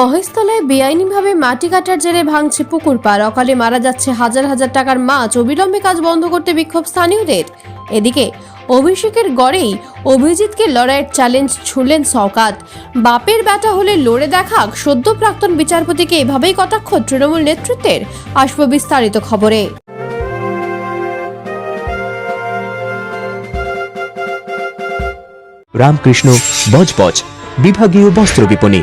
মহেশতলায় বেআইনিভাবে মাটি কাটার জেরে ভাঙছে পুকুর পাড়। অকালে মারা যাচ্ছে হাজার হাজার টাকার মাছ। অবিলম্বে কাজ বন্ধ করতে বিক্ষোভ স্থানীয়দের। এদিকে, অভিষেকের গড়েই অভিজিৎকে লড়াইয়ের চ্যালেঞ্জ ছুড়লেন সওকাত। বাপের ব্যাটা হলে লড়ে দেখাক, সদ্য প্রাক্তন বিচারপতিকে এভাবেই কটাক্ষ তৃণমূল নেতৃত্বের, আসব বিস্তারিত খবরে। রামকৃষ্ণ, বজবজ, বিভাগীয় বস্ত্র বিপণী।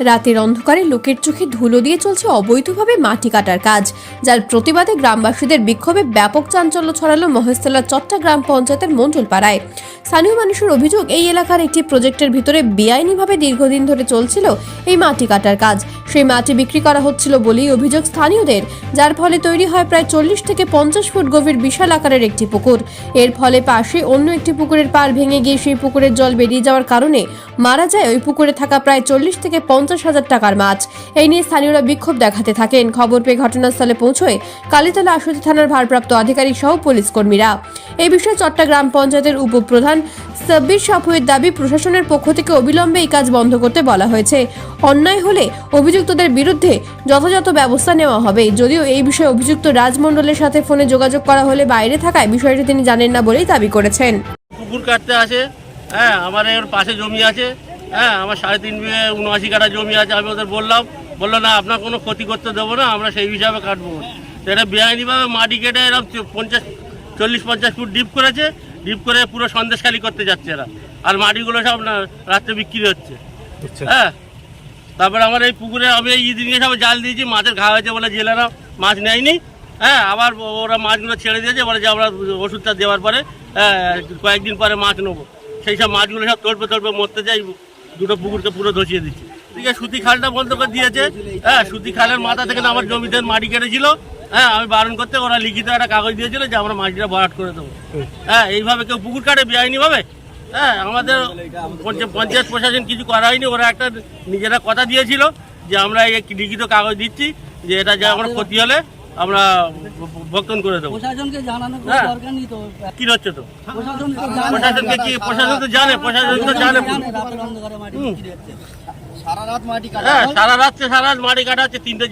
রাতের অন্ধকারে লোকের চোখে ধুলো দিয়ে চলছে অবৈধভাবে মাটি কাটার কাজ, যার প্রতিবাদে গ্রামবাসীদের বিক্ষোভে ব্যাপক চাঞ্চল্য ছড়ালো মহেশতলা চট্টা গ্রাম পঞ্চায়েতের মণ্ডলপাড়ায়। স্থানীয় মানুষের অভিযোগ, এই এলাকার একটি প্রজেক্টের ভিতরে বেআইনিভাবে দীর্ঘদিন ধরে চলছিল এই মাটি কাটার কাজ। সেই মাটি বিক্রি করা হচ্ছিল বলেই অভিযোগ স্থানীয়দের, যার ফলে তৈরি হয় প্রায় চল্লিশ থেকে পঞ্চাশ ফুট গভীর বিশাল আকারের একটি পুকুর। এর ফলে পাশে অন্য একটি পুকুরের পার ভেঙে গিয়ে সেই পুকুরের জল বেরিয়ে যাওয়ার কারণে মারা যায় ওই পুকুরে থাকা প্রায় চল্লিশ থেকে পঞ্চাশ হাজার টাকার মাছ। এই নিয়ে স্থানীয়রা বিক্ষোভ দেখাতে থাকেন। খবর পেয়ে ঘটনাস্থলে পৌঁছয় কালীতলা আশুতি থানার ভারপ্রাপ্ত আধিকারিক সহ পুলিশ কর্মীরা। এই বিষয়ে চট্টগ্রাম পঞ্চায়েতের উপপ্রধান সাব্বির সাফুয়ের দাবি, প্রশাসনের পক্ষ থেকে অবিলম্বে এই কাজ বন্ধ করতে বলা হয়েছে। অন্যায় হলে অভিযুক্তদের বিরুদ্ধে যথাযথ ব্যবস্থা নেওয়া হবে। যদিও এই বিষয়ে অভিযুক্ত রাজমণ্ডলের সাথে ফোনে যোগাযোগ করা হলে বাইরে থাকায় বিষয়টি তিনি জানেন না বলেই দাবি করেছেন। পুকুর কাটতে আসে হ্যাঁ আমার এর পাশে জমি আছে। হ্যাঁ আমার সাড়ে তিন বিঘে উনআশি কাটা জমি আছে আমি ওদের বললাম বলল না আপনার কোনো ক্ষতি করতে দেবো না আমরা সেই হিসাবে কাটবো। এটা বেআইনিভাবে মাটি কেটে এরকম পঞ্চাশ চল্লিশ পঞ্চাশ ফুট ডিপ করেছে ডিপ করে পুরো সন্দেশখালি করতে যাচ্ছে এরা। আর মাটিগুলো সব না রাত্রে বিক্রি হচ্ছে। হ্যাঁ তারপরে আমার এই পুকুরে আমি এই দিনকে সব জাল দিয়েছি মাছের ঘা হয়েছে বলে জেলেরা মাছ নেয়নি। হ্যাঁ আবার ওরা মাছগুলো ছেড়ে দিয়েছে বলে যে আমরা ওষুধটা দেওয়ার পরে হ্যাঁ কয়েকদিন পরে মাছ নেব। সেই সব মাছগুলো সব তড়পে তড়পে মরতে যাই দুটো পুকুরকে পুরো ধসিয়ে দিচ্ছে। ঠিক আছে সুতি খালটা বন্ধ করে দিয়েছে। হ্যাঁ সুতি খালের মাথা থেকে আমার জমিতে মাটি কেটেছিল। হ্যাঁ আমি বারণ করতে ওরা লিখিত একটা কাগজ দিয়েছিল যে আমরা মাটিটা ভরাট করে দেবো। হ্যাঁ এইভাবে কেউ পুকুর কাটে বেআইনি ভাবে হ্যাঁ আমাদের পঞ্চ- পঞ্চায়েত প্রশাসন কিছু করা হয়নি। ওরা একটা নিজেরা কথা দিয়েছিল যে আমরা এই লিখিত কাগজ দিচ্ছি যে এটা যে আমরা ক্ষতি হলে আমরা বক্তন করে দেবো। প্রশাসনকে জানানো হ্যাঁ। দরকার নেই তো। কি হচ্ছে তো? প্রশাসনকে কি প্রশাসন তো জানে প্রশাসন তো জানে। সারা রাত মাটি কাটা হ্যাঁ সারা রাত্রে সারা রাত মাটি কাটা হচ্ছে তিনটে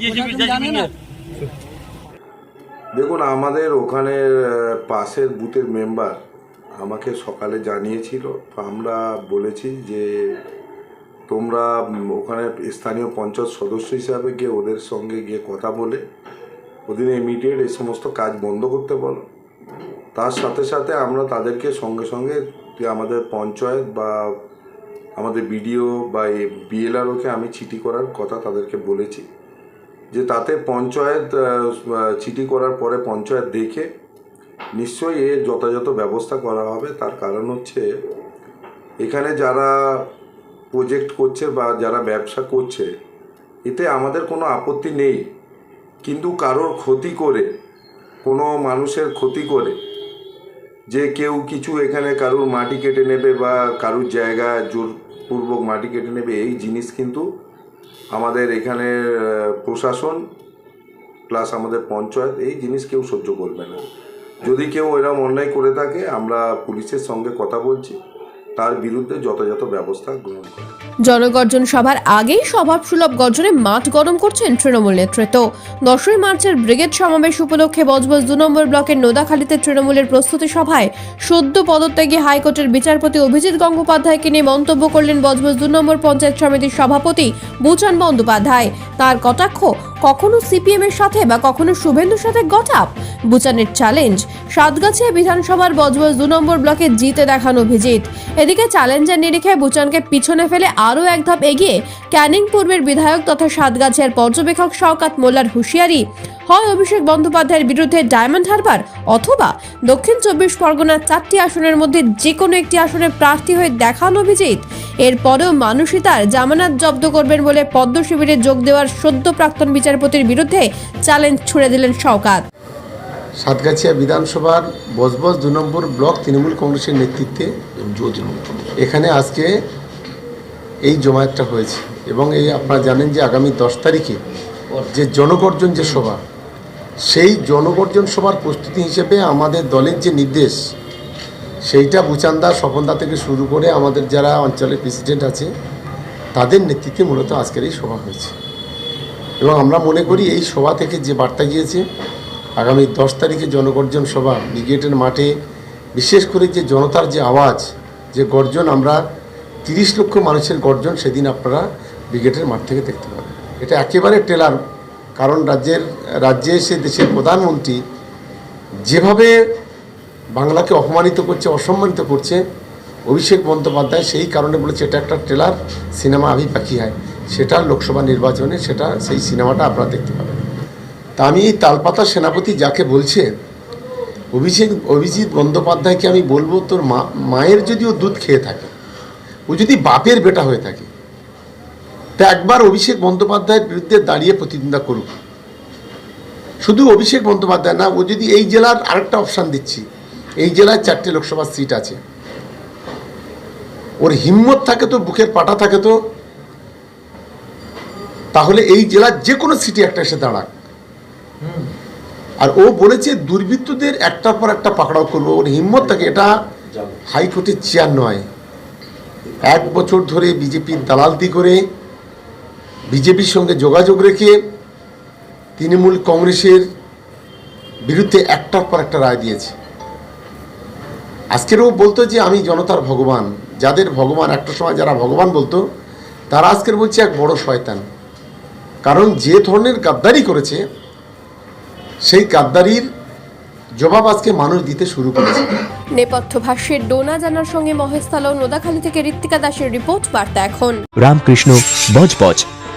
জানে না? দেখুন আমাদের ওখানে পাশের বুথের মেম্বার আমাকে সকালে জানিয়েছিল। তো আমরা বলেছি যে তোমরা ওখানে স্থানীয় পঞ্চায়েত সদস্য হিসাবে গিয়ে ওদের সঙ্গে গিয়ে কথা বলে ওদের ইমিডিয়েট এই সমস্ত কাজ বন্ধ করতে বলো। তার সাথে সাথে আমরা তাদেরকে সঙ্গে সঙ্গে আমাদের পঞ্চায়েত বা আমাদের বিডিও বা বিএলআরওকে আমি চিঠি করার কথা তাদেরকে বলেছি। যে তাতে পঞ্চায়েত চিঠি করার পরে পঞ্চায়েত দেখে নিশ্চয়ই এর যথাযথ ব্যবস্থা করা হবে। তার কারণ হচ্ছে এখানে যারা প্রজেক্ট করছে বা যারা ব্যবসা করছে, এতে আমাদের কোনো আপত্তি নেই। কিন্তু কারোর ক্ষতি করে, কোনো মানুষের ক্ষতি করে। যে কেউ কিছু এখানে কারুর মাটি কেটে নেবে বা কারুর জায়গা জোরপূর্বক মাটি কেটে নেবে, এই জিনিস কিন্তু আমাদের এখানে প্রশাসন প্লাস আমাদের পঞ্চায়েত, এই জিনিস কেউ সহ্য করবে না। যদি কেউ এরকম অন্যায় করে থাকে, আমরা পুলিশের সঙ্গে কথা বলছি, তার বিরুদ্ধে যথাযথ ব্যবস্থা গ্রহণ করা জনগর্জন সভার আগেই স্বভাবসুলভ গর্জনে মাঠ গরম করছেন তৃণমূল নেতৃত্ব। দশই মার্চের ব্রিগেড সমাবেশ উপলক্ষে বজবজ দু নম্বর ব্লকের নোদাখালীতে তৃণমূলের প্রস্তুতি সভায় সদ্য পদত্যাগী হাইকোর্টের বিচারপতি অভিজিৎ গঙ্গোপাধ্যায়কে নিয়ে মন্তব্য করলেন বজবজ দু নম্বর পঞ্চায়েত সমিতির সভাপতি বুচান বন্দ্যোপাধ্যায়। তার কটাক্ষ কখনো সিপিএম এর সাথে বা কখনো শুভেন্দুর সাথে গটাপ বুচানের চ্যালেঞ্জ সাতগাছিয়া বিধানসভার বজবজ দু নম্বর ব্লকে জিতে দেখান অভিজিৎ। এদিকে চ্যালেঞ্জের নিরিখে বুচানকে পিছনে ফেলে আরও এক ধাপ এগিয়ে ক্যানিং পূর্বের বিধায়ক তথা সাতগাছিয়ার পর্যবেক্ষক শওকাত মোল্লার হুঁশিয়ারি। হয় অভিষেক বন্দ্যোপাধ্যায়ের বিরুদ্ধে ডায়মন্ড হারবার অথবা দক্ষিণ চব্বিশ পরগনার চারটি আসনের মধ্যে যে কোনো একটি আসনে প্রার্থী হয়ে দেখান অভিজিৎ। এরপরেও মানুষই তার জামানাত জব্দ করবেন বলে পদ্ম শিবিরে যোগ দেওয়ার সদ্য প্রাক্তন বিচারপতির বিরুদ্ধে চ্যালেঞ্জ ছুড়ে দিলেন শওকাত সাতগাছিয়া বিধানসভার বজবজ দু নম্বর ব্লক তৃণমূল কংগ্রেসের নেতৃত্বে এখানে আজকে এই জমায়েতটা হয়েছে এবং এই আপনারা জানেন যে আগামী দশ তারিখে যে জনগর্জন যে সভা সেই জনগর্জন সভার প্রস্তুতি হিসেবে আমাদের দলের যে নির্দেশ, সেইটা বুচান্দা স্বপনদা থেকে শুরু করে আমাদের যারা অঞ্চলের প্রেসিডেন্ট আছে, তাদের নেতৃত্বে মূলত আজকের এই সভা হয়েছে। এবং আমরা মনে করি এই সভা থেকে যে বার্তা গিয়েছে, আগামী দশ তারিখে জনগর্জন সভা ব্রিগেডের মাঠে, বিশেষ করে যে জনতার যে আওয়াজ, যে গর্জন, আমরা তিরিশ লক্ষ মানুষের গর্জন সেদিন আপনারা ব্রিগেডের মাঠ থেকে দেখতে পাবেন। এটা একেবারে টেলার কারণ রাজ্যের, রাজ্যে এসে দেশের প্রধানমন্ত্রী যেভাবে বাংলাকে অপমানিত করছে, অসম্মানিত করছে, অভিষেক বন্দ্যোপাধ্যায় সেই কারণে বলেছে, এটা একটা ট্রেলার, সিনেমা আভি পাখি হয়। সেটা লোকসভা নির্বাচনে সেটা, সেই সিনেমাটা আপনারা দেখতে পাবেন। তা আমি তালপাতা সেনাপতি যাকে বলছে, অভিষেক, অভিজিৎ বন্দ্যোপাধ্যায়কে আমি বলব তোর মা, মায়ের যদি ও দুধ খেয়ে থাকে, ও যদি বাপের বেটা হয়ে থাকে তা একবার অভিষেক বন্দ্যোপাধ্যায়ের বিরুদ্ধে দাঁড়িয়ে প্রতিদ্বন্দ্বিতা করুক। শুধু অভিষেক বন্দ্যোপাধ্যায় না ও যদি এই জেলার আরেকটা অপশান দিচ্ছি এই জেলায় চারটে লোকসভা সিট আছে। ওর হিম্মত থাকে তো বুকের পাটা থাকে তো তাহলে এই জেলার যে কোনো সিটে একটা এসে দাঁড়াক। আর ও বলেছে দুর্বৃত্তদের একটার পর একটা পাকড়াও করব। ওর হিম্মত থাকে এটা হাইকোর্টের চেয়ার নয়। এক বছর ধরে বিজেপির দালালতি করে বিজেপির সঙ্গে যোগাযোগ রেখে তৃণমূল কংগ্রেসের বিরুদ্ধে একটার পর একটা রায় দিয়েছে। আজকের ও বলতো যে আমি জনতার ভগবান যাদের ভগবান একটা সময় যারা ভগবান বলতো তারা আজকের বলছে এক বড় শয়তান। কারণ যে ধরনের গাদ্দারি করেছে সেই গাদ্দারির জবাব আজকে মানুষ দিতে শুরু করেছে। নেপথ্য ভাষ্যের ডোনা জানার সঙ্গে মহেশতলা ও নোদাখালী থেকে ঋত্বিকা দাসের রিপোর্ট বার্তা এখন। রামকৃষ্ণ বজবজ।